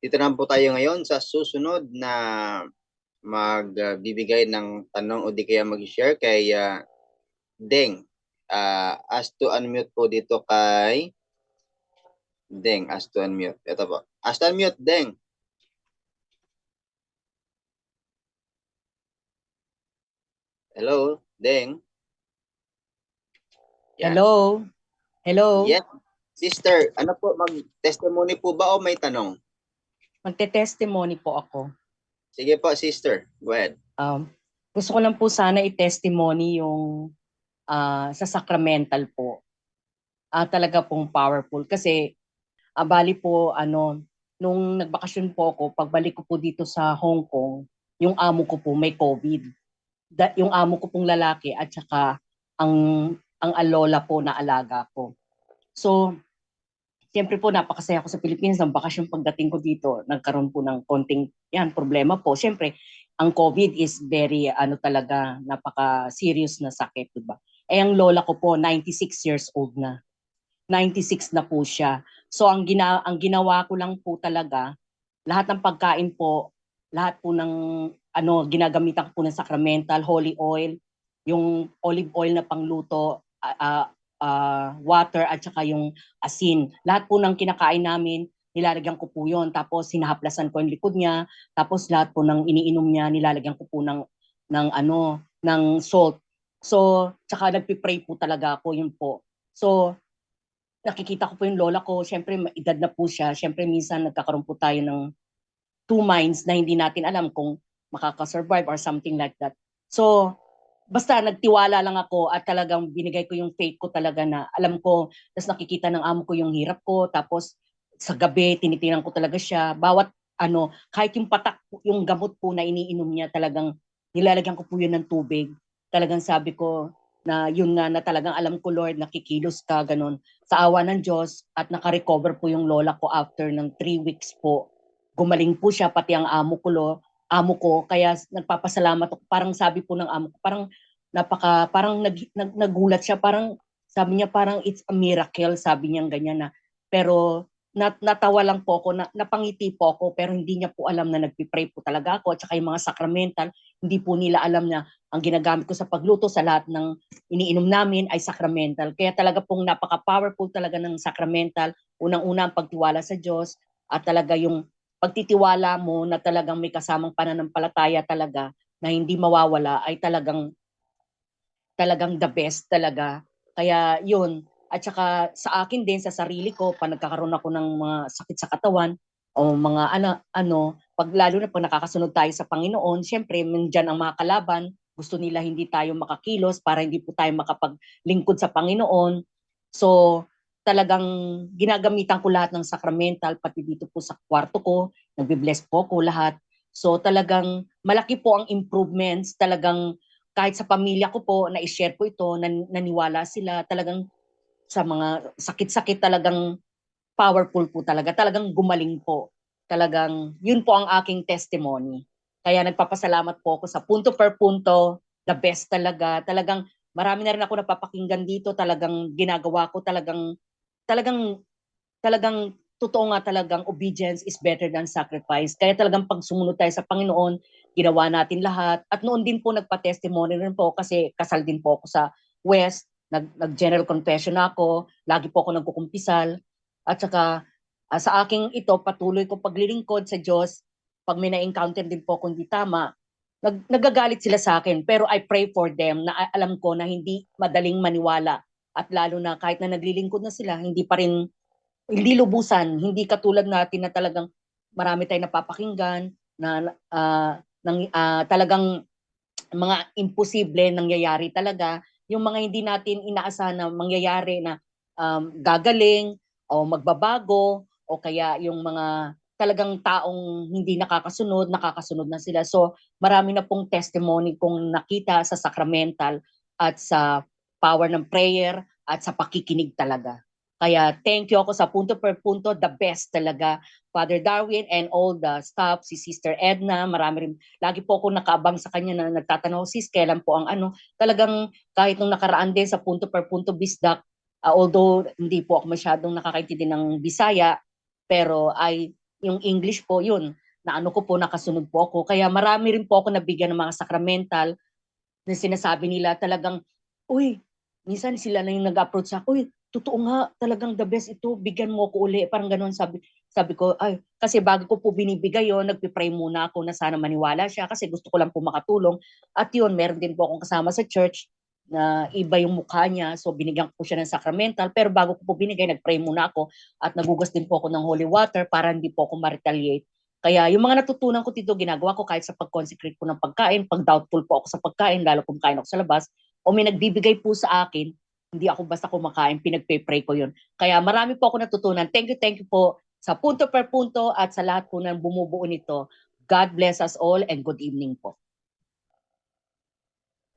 Dito naman po tayo ngayon sa susunod na magbibigay ng tanong o di kaya mag-share kay ah, Deng. Ah, ask to unmute po dito kay Deng. Ask to unmute. Ito po. Ask to unmute, Deng. Hello, Deng. Yan. Hello? Hello? Yes. Sister, ano po, mag-testimony po ba o may tanong? Magte-testimony po ako. Sige po, sister. Go ahead. Um, gusto ko lang po sana i-testimony yung ah, sa sacramental po. Ah, talaga pong powerful. Kasi, ah, bali po, ano, nung nagbakasyon po ako, pagbalik ko po dito sa Hong Kong, yung amo ko po may COVID. Da, yung amo ko pong lalaki at saka ang ang alola po na alaga ko. So, siyempre po napakasaya ako sa Pilipinas ng bakasyon pagdating ko dito. Nagkaroon po ng konting yan problema po. Siyempre, ang COVID is very ano talaga napaka-serious na sakit, 'di ba? Eh ang lola ko po 96 years old na. 96 na po siya. So ang gina ang ginawa ko lang po talaga lahat ng pagkain po, lahat po ng ano ginagamitan ko po ng sacramental, holy oil, yung olive oil na pangluto, ah, ah, ah, water at saka yung asin. Lahat po ng kinakain namin, nilalagyan ko po yon Tapos hinahaplasan ko yung likod niya. Tapos lahat po ng iniinom niya, nilalagyan ko po ng, ng ano, ng salt. So, tsaka nagpipray po talaga ako, yun po. So, nakikita ko po yung lola ko, syempre ma- edad na po siya. Syempre minsan nagkakaroon po tayo ng two minds na hindi natin alam kung makakasurvive or something like that. So, basta nagtiwala lang ako at talagang binigay ko yung faith ko talaga na alam ko, tapos nakikita ng amo ko yung hirap ko, tapos sa gabi tinitiran ko talaga siya. Bawat ano, kahit yung patak, yung gamot po na iniinom niya talagang nilalagyan ko po yun ng tubig. Talagang sabi ko na yun nga na talagang alam ko Lord, nakikilos ka, ganun. Sa awa ng Diyos at nakarecover po yung lola ko after ng three weeks po. Gumaling po siya, pati ang amo ko, lo, amo ko. Kaya nagpapasalamat ako. Parang sabi po ng amo ko, parang napaka, parang nag, nag, nagulat siya. Parang sabi niya parang it's a miracle, sabi niya ganyan na. Pero nat, natawa lang po ako, na, napangiti po ako, pero hindi niya po alam na nagpipray po talaga ako. At saka yung mga sacramental, hindi po nila alam na ang ginagamit ko sa pagluto sa lahat ng iniinom namin ay sacramental. Kaya talaga pong napaka-powerful talaga ng sacramental. Unang-una ang pagtiwala sa Diyos at talaga yung pagtitiwala mo na talagang may kasamang pananampalataya talaga na hindi mawawala ay talagang talagang the best talaga. Kaya yun. At saka sa akin din, sa sarili ko, pag nagkakaroon ako ng mga sakit sa katawan o mga ano, ano pag lalo na pag nakakasunod tayo sa Panginoon, syempre, nandiyan ang mga kalaban, gusto nila hindi tayo makakilos para hindi po tayo makapaglingkod sa Panginoon. So, talagang ginagamitan ko lahat ng sacramental, pati dito po sa kwarto ko, nagbe-bless po ko lahat. So, talagang malaki po ang improvements, talagang kahit sa pamilya ko po, na-share ko ito, nan- naniwala sila, talagang sa mga sakit-sakit talagang powerful po talaga, talagang gumaling po. Talagang, yun po ang aking testimony. Kaya nagpapasalamat po ako sa punto per punto, the best talaga. Talagang marami na rin ako napapakinggan dito, talagang ginagawa ko, talagang, talagang, talagang, totoo nga talagang obedience is better than sacrifice. Kaya talagang pag sumunod tayo sa Panginoon, ginawa natin lahat. At noon din po nagpa-testimony rin po kasi kasal din po ako sa West, nag, nag-general confession ako, lagi po ako nagkukumpisal. At saka ah, sa aking ito, patuloy ko paglilingkod sa Diyos, pag may na-encounter din po akong di tama, nag, nagagalit sila sa akin. Pero I pray for them na alam ko na hindi madaling maniwala. At lalo na kahit na naglilingkod na sila, hindi pa rin, hindi lubusan, hindi katulad natin na talagang marami tayong napapakinggan, na ah, nang, ah, talagang mga imposible nangyayari talaga. Yung mga hindi natin inaasahan na mangyayari na um, gagaling o magbabago o kaya yung mga talagang taong hindi nakakasunod, nakakasunod na sila. So marami na pong testimony kong nakita sa sacramental at sa power ng prayer at sa pakikinig talaga. Kaya thank you ako sa punto per punto, the best talaga. Father Darwin and all the staff, si Sister Edna, marami rin. Lagi po ako nakaabang sa kanya na nagtatanong, sis, kailan po ang ano. Talagang kahit nung nakaraan din sa punto per punto bisdak, uh, although hindi po ako masyadong nakakaintindi ng Bisaya, pero I yung English po, yun, na ano ko po, nakasunod po ako. Kaya marami rin po ako nabigyan ng mga sacramental na sinasabi nila talagang, uy, minsan sila na yung nag-approach sa uy, totoo nga, talagang the best ito, bigyan mo ko uli. Parang ganun sabi, sabi ko, ay, kasi bago ko po binibigay yun, nagpipray muna ako na sana maniwala siya kasi gusto ko lang po makatulong. At yun, meron din po akong kasama sa church na iba yung mukha niya. So binigyan ko siya ng sacramental. Pero bago ko po binigay, nagpray muna ako at nagugas din po ako ng holy water para hindi po ako ma-retaliate. Kaya yung mga natutunan ko dito, ginagawa ko kahit sa pag-consecrate ko ng pagkain, pag doubtful po ako sa pagkain, lalo kung kain ako sa labas, o may nagbibigay po sa akin, hindi ako basta kumakain, pinagpe-pray ko yun. Kaya marami po ako natutunan. Thank you, thank you po sa punto per punto at sa lahat po ng bumubuo nito. God bless us all and good evening po.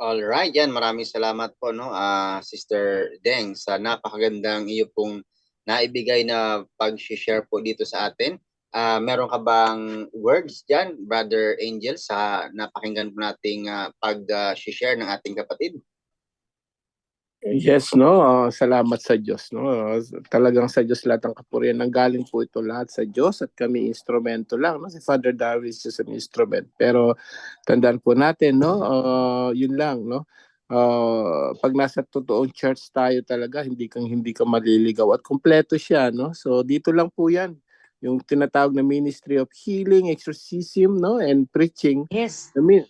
All right, yan. Maraming salamat po, no, ah, Sister Deng, sa napakagandang iyo pong naibigay na pag-share po dito sa atin. Ah, meron ka bang words dyan, Brother Angel, sa napakinggan po nating ah, pag-share ng ating kapatid? Yes, no. ah, salamat sa Diyos, no. Ah, Talagang sa Diyos lahat ng kapurihan. Nanggaling po ito lahat sa Diyos at kami instrumento lang, no. Si Father Darwin is just an instrument. Pero tandaan po natin, no, ah, yun lang, no. Ah, pag nasa totoong church tayo talaga, hindi kang hindi ka maliligaw at kumpleto siya, no. So dito lang po 'yan. Yung tinatawag na ministry of healing, exorcism, no, and preaching. Yes, I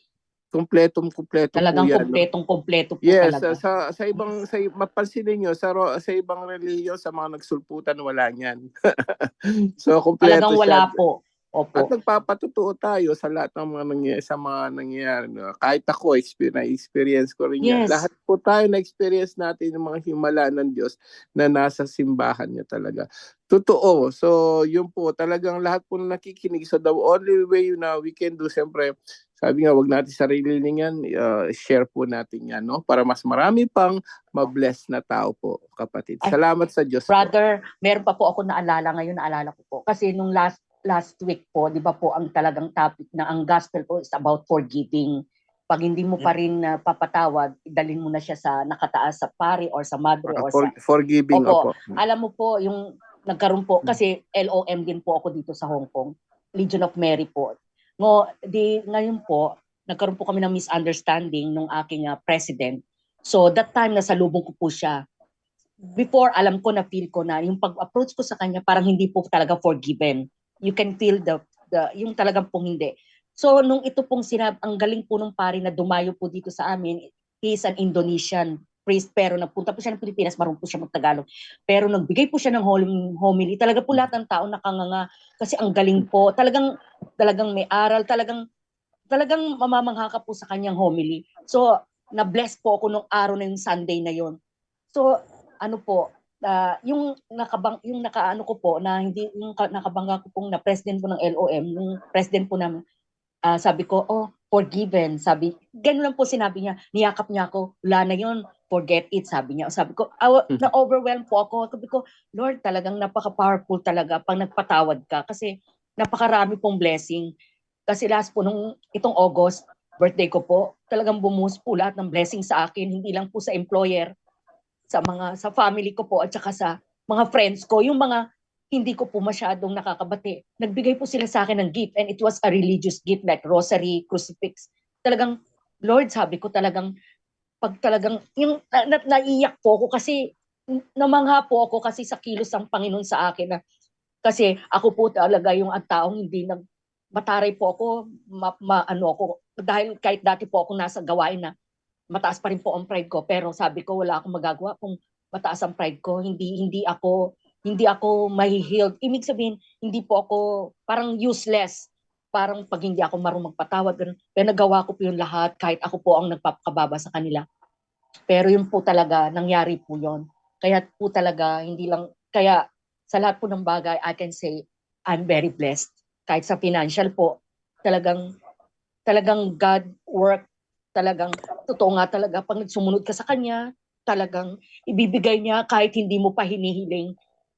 mean, kumpletong kumpleto talagang po 'yan. kompletong kompleto po Yes, talaga. sa, sa sa ibang sa mapansin niyo sa ro- sa ibang relihiyon sa mga nagsulputan wala niyan. so kompleto Talagang siya. wala po. At Opo. nagpapatotoo tayo sa lahat ng mga nangyayari, sa mga nangyayari. no? Kahit ako, experience, experience ko rin yan. Yes. Lahat po tayo na-experience natin yung mga himala ng Diyos na nasa simbahan niya talaga. Totoo. So, yun po, talagang lahat po na nakikinig. So, the only way na we can do, siyempre, sabi nga, wag natin sarili yan, uh, share po natin yan, no? Para mas marami pang mabless na tao po, kapatid. Ay, Salamat sa Diyos po. Brother, meron pa po ako naalala ngayon, naalala ko po. Kasi nung last last week po, di ba po, ang talagang topic na ang gospel po is about forgiving. Pag hindi mo pa rin uh, papatawad, dalhin mo na siya sa nakataas sa pari or sa madre or For, sa... forgiving, Opo. opo. Alam mo po, yung nagkaroon po, kasi LOM din po ako dito sa Hong Kong, Legion of Mary po. Ngo, di, ngayon po, nagkaroon po kami ng misunderstanding nung aking uh, president. So that time, nasa lubong ko po siya. Before, alam ko na feel ko na yung pag-approach ko sa kanya, parang hindi po talaga forgiven. You can feel the, the yung talagang pong hindi. So nung ito pong sinab, ang galing po nung pari na dumayo po dito sa amin, he an Indonesian priest pero nagpunta po siya ng Pilipinas, marunong po siya magtagalog. Pero nagbigay po siya ng hom- homily. Talaga po lahat ng tao nakanganga kasi ang galing po. Talagang talagang may aral, talagang talagang mamamangha ka po sa kanyang homily. So na-bless po ako nung araw na yung Sunday na yon. So ano po, ah, yung nakabang yung nakaano ko po na hindi yung ka- nakabangga ko pong na president po ng LOM, yung president po namin, ah, sabi ko, oh, forgiven. Sabi, ganun lang po sinabi niya. Niyakap niya ako, wala na yun, forget it, sabi niya. Sabi ko, Mhm. na-overwhelm po ako. Sabi ko, Lord, talagang napaka-powerful talaga pag nagpatawad ka kasi napakarami pong blessing. Kasi last po, nung itong August, birthday ko po, talagang bumuhos po lahat ng blessing sa akin, hindi lang po sa employer, sa mga sa family ko po at saka sa mga friends ko, yung mga hindi ko po masyadong nakakabati. Nagbigay po sila sa akin ng gift and it was a religious gift like rosary, crucifix. Talagang, Lord, sabi ko talagang, pag talagang, yung na, na, naiyak po ako kasi, namangha po ako kasi sa kilos ng Panginoon sa akin na, kasi ako po talaga yung ang taong hindi nag, mataray po ako, ma, ma- ano ako, dahil kahit dati po ako nasa gawain na, mataas pa rin po ang pride ko, pero sabi ko wala akong magagawa kung mataas ang pride ko, hindi hindi ako hindi ako mahihiled. Ibig sabihin, hindi po ako parang useless. Parang pag hindi ako marunong magpatawad, ganun. Pero nagawa ko po yung lahat kahit ako po ang nagpapakababa sa kanila. Pero yun po talaga, nangyari po yun. Kaya po talaga, hindi lang, kaya sa lahat po ng bagay, I can say, I'm very blessed. Kahit sa financial po, talagang, talagang God work, talagang, totoo nga talaga, pag sumunod ka sa Kanya, talagang ibibigay niya kahit hindi mo pa hinihiling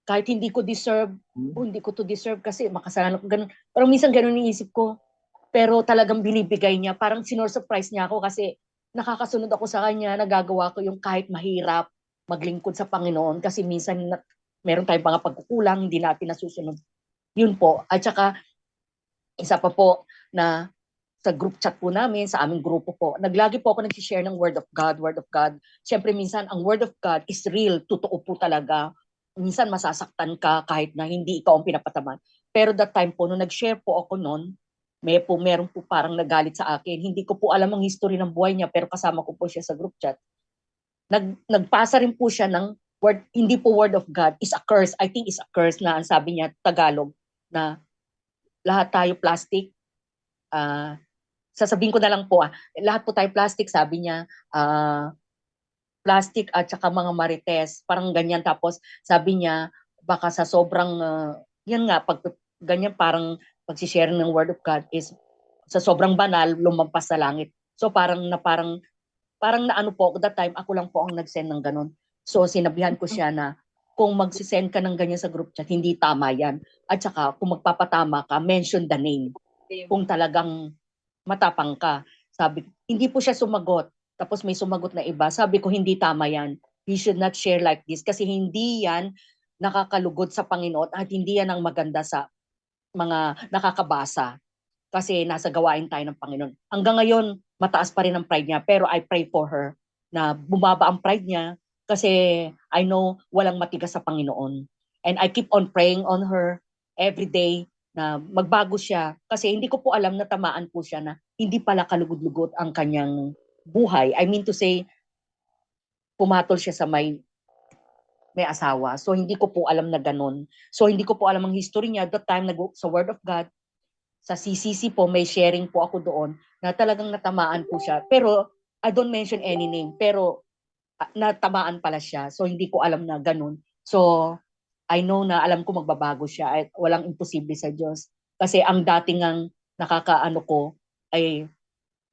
kahit hindi ko deserve, oh, hindi ko to deserve kasi makasalanan ko ganun. Parang minsan ganun iniisip ko. Pero talagang binibigay niya, parang sinursurprise niya ako kasi nakakasunod ako sa kanya, nagagawa ko yung kahit mahirap maglingkod sa Panginoon kasi minsan na, meron tayong mga pagkukulang, hindi natin nasusunod. Yun po. At saka, isa pa po na sa group chat po namin, sa aming grupo po, naglagi po ako nag-share ng Word of God, Word of God. Siyempre, minsan, ang Word of God is real, totoo po talaga. Minsan, masasaktan ka kahit na hindi ikaw ang pinapataman. Pero that time po, nung nag-share po ako noon, may po, meron po parang nagalit sa akin. Hindi ko po alam ang history ng buhay niya, pero kasama ko po siya sa group chat. Nag, nagpasa rin po siya ng word, hindi po word of God, is a curse. I think is a curse na ang sabi niya, Tagalog, na lahat tayo plastic. Ah, sasabihin ko na lang po, ah, lahat po tayo plastic, sabi niya, ah, plastic at saka mga marites, parang ganyan. Tapos sabi niya, baka sa sobrang, ah, yan nga, pag ganyan parang pagsishare ng word of God is sa sobrang banal, lumampas sa langit. So parang na parang parang na ano po, that time ako lang po ang nag-send ng ganun. So sinabihan ko siya na kung magsisend ka ng ganyan sa group chat, hindi tama yan. At saka kung magpapatama ka, mention the name. Kung talagang matapang ka. Sabi, hindi po siya sumagot. Tapos may sumagot na iba. Sabi ko, hindi tama yan. You should not share like this kasi hindi yan nakakalugod sa Panginoon at hindi yan ang maganda sa mga nakakabasa kasi nasa gawain tayo ng Panginoon. Hanggang ngayon, mataas pa rin ang pride niya pero I pray for her na bumaba ang pride niya kasi I know walang matigas sa Panginoon. And I keep on praying on her every day na magbago siya kasi hindi ko po alam na tamaan po siya na hindi pala kalugod-lugod ang kanyang buhay. I mean to say, pumatol siya sa may may asawa. So hindi ko po alam na ganun. So hindi ko po alam ang history niya. That time nag sa Word of God, sa CCC po may sharing po ako doon na talagang natamaan po siya. Pero I don't mention any name, pero natamaan pala siya. So hindi ko alam na ganun. So I know na alam ko magbabago siya at walang imposible sa Diyos. Kasi ang dating ang nakakaano ko ay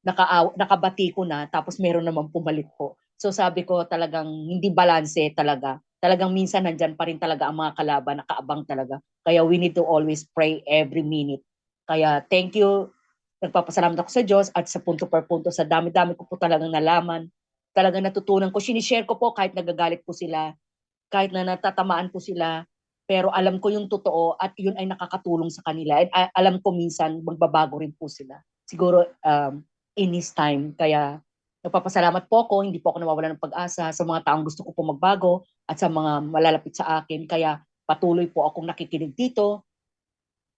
naka, nakabati ko na tapos meron naman pumalit po. So sabi ko talagang hindi balanse talaga. Talagang minsan nandyan pa rin talaga ang mga kalaban, nakaabang talaga. Kaya we need to always pray every minute. Kaya thank you. Nagpapasalamat ako sa Diyos at sa punto per punto, sa dami-dami ko po talagang nalaman. Talagang natutunan ko. Sinishare ko po kahit nagagalit po sila, kahit na natatamaan po sila. Pero alam ko yung totoo at yun ay nakakatulong sa kanila. And a- alam ko minsan magbabago rin po sila. Siguro um, in His time. Kaya nagpapasalamat po ako, hindi po ako nawawala ng pag-asa sa mga taong gusto ko po magbago at sa mga malalapit sa akin. Kaya patuloy po akong nakikinig dito.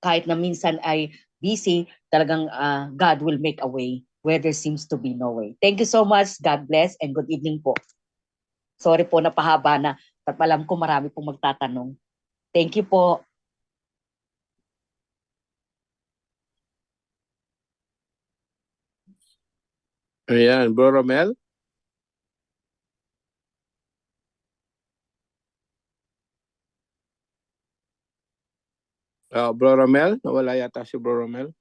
Kahit na minsan ay busy, talagang ah, God will make a way where there seems to be no way. Thank you so much. God bless and good evening po. Sorry po napahaba na. At alam ko marami pong magtatanong. Thank you po. Ayan, Bro Romel. Ah, Bro Romel, nawala yata si Bro Romel.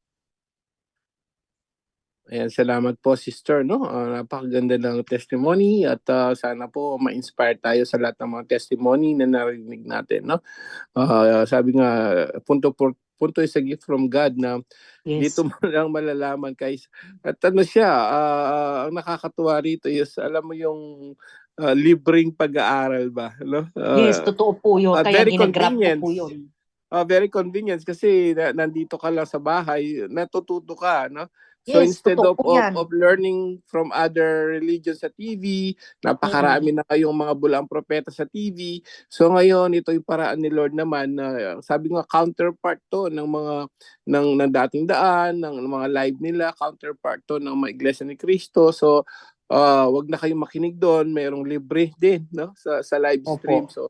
Ayan, salamat po sister, no? Ah, napakaganda ng testimony at ah, sana po ma-inspire tayo sa lahat ng mga testimony na narinig natin, no? Ah, sabi nga, punto por, punto is a gift from God na Yes. dito mo lang malalaman guys. At ano siya, ah, ang nakakatuwa rito is alam mo yung ah, libreng pag-aaral ba, no? Ah, yes, totoo po yun. ah, Kaya very ginagrab ko po yun. ah, very convenient kasi na, nandito ka lang sa bahay, natututo ka, no? So Yes, instead of, of of learning from other religions sa TV, napakarami na kayong mga bulang propeta sa TV. So ngayon ito yung paraan ni Lord naman na sabi nga counterpart to ng mga ng, ng dating daan, ng, ng mga live nila, counterpart to ng mga iglesia ni Cristo. So ah wag na kayong makinig doon, mayroong libre din no sa sa live Opo. stream. So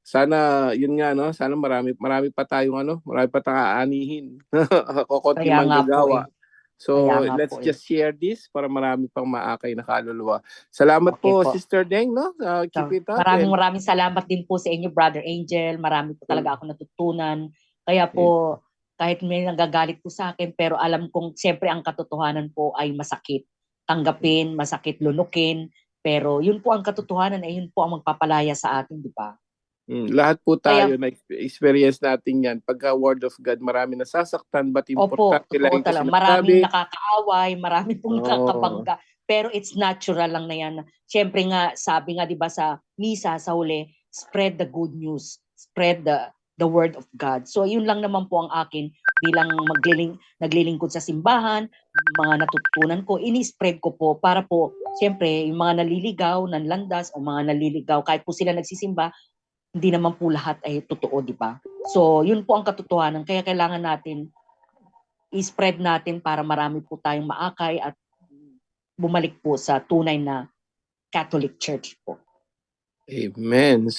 sana yun nga no, sana marami marami pa tayong ano, marami pa tayong aanihin. Kokonti po manggagawa. eh. So Kaya nga let's eh. just share this para marami pang maakay na kaluluwa. Salamat Okay po, po. Sister Deng, no? Uh, So, keep it up. maraming and- maraming salamat din po sa inyo, Brother Angel. Marami po Mm. talaga ako natutunan. Kaya po, kahit may nagagalit po sa akin, pero alam kong siyempre ang katotohanan po ay masakit. Tanggapin, masakit lunukin. Pero yun po ang katotohanan ay yun po ang magpapalaya sa atin, di ba? Mm, lahat po tayo na experience natin yan. Pagka word of God, marami nasasaktan, but Opo, importante lang totoo yung talaga. Maraming nakakaaway, maraming pong Oo. nakakabangga. Pero it's natural lang na yan. Siyempre nga, sabi nga 'di ba sa misa sa huli, spread the good news. Spread the the word of God. So yun lang naman po ang akin bilang magliling, naglilingkod sa simbahan, mga natutunan ko, ini-spread ko po para po, siyempre, yung mga naliligaw, nanlandas, o mga naliligaw, kahit po sila nagsisimba, hindi naman po lahat ay totoo, di ba? So, yun po ang katotohanan. Kaya kailangan natin i-spread natin para marami po tayong maakay at bumalik po sa tunay na Catholic Church po. Amen.